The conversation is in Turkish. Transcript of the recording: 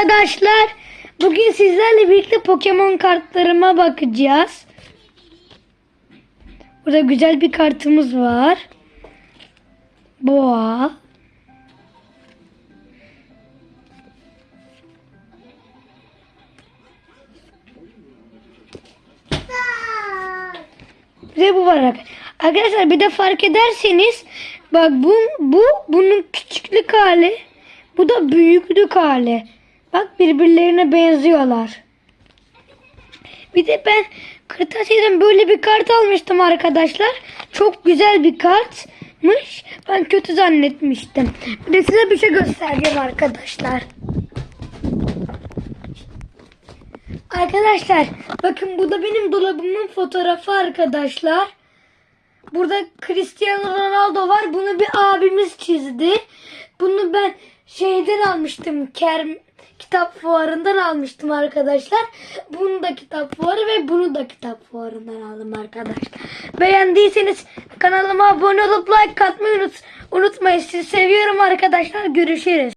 arkadaşlar. Bugün sizlerle birlikte Pokemon kartlarıma bakacağız. Burada güzel bir kartımız var. Boğa. Bir de bu var arkadaşlar. Arkadaşlar bir de fark ederseniz bak bu bu bunun küçüklük hali. Bu da büyüklük hali. Bak birbirlerine benziyorlar. Bir de ben kırtasiyeden böyle bir kart almıştım arkadaşlar. Çok güzel bir kartmış. Ben kötü zannetmiştim. Bir de size bir şey göstereceğim arkadaşlar. Arkadaşlar bakın bu da benim dolabımın fotoğrafı arkadaşlar. Burada Cristiano Ronaldo var. Bunu bir abimiz çizdi. Bunu ben şeyden almıştım. Kerm kitap fuarından almıştım arkadaşlar. Bunu da kitap fuarı ve bunu da kitap fuarından aldım arkadaşlar. Beğendiyseniz kanalıma abone olup like atmayı unut unutmayın. Sizi seviyorum arkadaşlar. Görüşürüz.